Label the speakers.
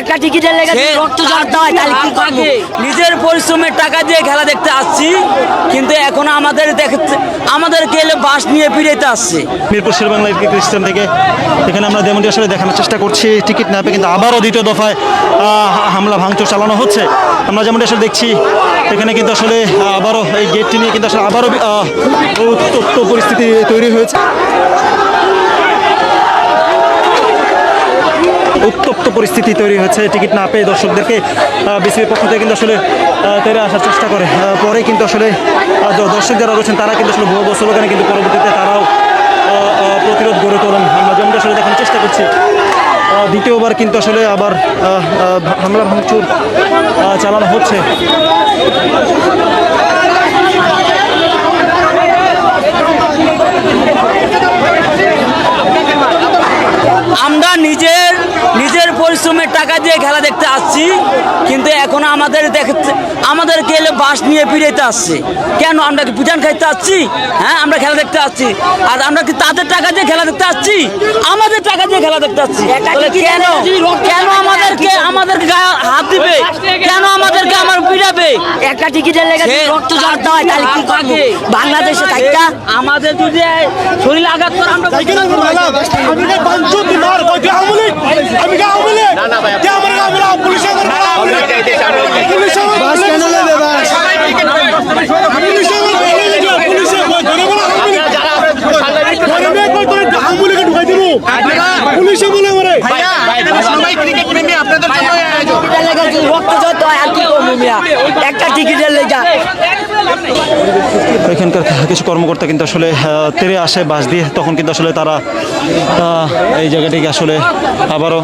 Speaker 1: একটা টিকিটের লেগে রক্ত ঝরাতে হয় তাহলে কি করব?
Speaker 2: নিজের পরিশ্রমের টাকা দিয়ে খেলা দেখতে আসছি কিন্তু এখন আমাদের দেখতে আমাদেরকে এলে বাস নিয়ে ফিরেতে আসছে।
Speaker 3: মিরপুর শেরবাংলা খ্রিস্টান থেকে এখানে আমরা যেমনটি আসলে দেখানোর চেষ্টা করছি। টিকিট না পেয়ে কিন্তু আবারও দ্বিতীয় দফায় হামলা ভাঙচুর চালানো হচ্ছে। আমরা যেমনটি আসলে দেখছি এখানে কিন্তু আসলে আবারও এই গেটটি নিয়ে কিন্তু আসলে আবারও আহ, উত্তপ্ত পরিস্থিতি তৈরি হয়েছে। উত্তপ্ত পরিস্থিতি তৈরি হয়েছে। টিকিট না পেয়ে দর্শকদেরকে বিসিবির পক্ষ থেকে কিন্তু আসলে তেরে আসার চেষ্টা করে। পরে কিন্তু আসলে দর্শক যারা রয়েছেন, তারা কিন্তু আসলে ভুয়া স্লোগানে কিন্তু পরবর্তীতে তারাও প্রতিরোধ গড়ে তোলেন। আমরা যেমনটা আসলে দেখানোর চেষ্টা করছি দ্বিতীয়বার কিন্তু আসলে আবার হামলা ভাঙচুর চালানো হচ্ছে
Speaker 2: আমরা নিজের নিজের পরিশ্রমের টাকা দিয়ে খেলা দেখতে আসছি কিন্তু এখন আমাদের দেখতে আমাদেরকে এলে বাস নিয়ে ফিরেতে আসছে। কেন আমরা কি পিঠান খাইতে আসছি? হ্যাঁ আমরা খেলা দেখতে আসছি। আর আমরা কি তাদের টাকা দিয়ে খেলা দেখতে আসছি? আমাদের টাকা দিয়ে খেলা দেখতে আসছি। কেন কেন আমাদেরকে আমাদেরকে গায়ে হাত দিবে? কেন আমাদেরকে আমার পিড়াবে?
Speaker 1: একটা টিকিটের লেগে রক্ত ঝরাতে হয় তাহলে কি করব? বাংলাদেশে থাকতা
Speaker 2: আমাদের যদি শরীর আঘাত করে আমরা
Speaker 4: এখানে ম্যাডাম আমি কি পাঁচশো দিনার কই কে আওয়ামী লীগ আমি কি আওয়ামী লীগ কে আমার আওয়ামী লীগ পুলিশের আওয়ামী লীগ পুলিশের বাস কেন নেবে বাস পুলিশের পুলিশের ধরে বলা আওয়ামী লীগ ধরে বে কই তোর আওয়ামী পুলিশে বলে আমারে।
Speaker 1: টিকিটের লেগে যদি রক্ত ঝরাতে আর কি করব একটা টিকিটের লেগে।
Speaker 3: এখানকার কিছু কর্মকর্তা কিন্তু আসলে তেরে আসে বাস দিয়ে। তখন কিন্তু আসলে তারা এই জায়গাটিকে আসলে আবারও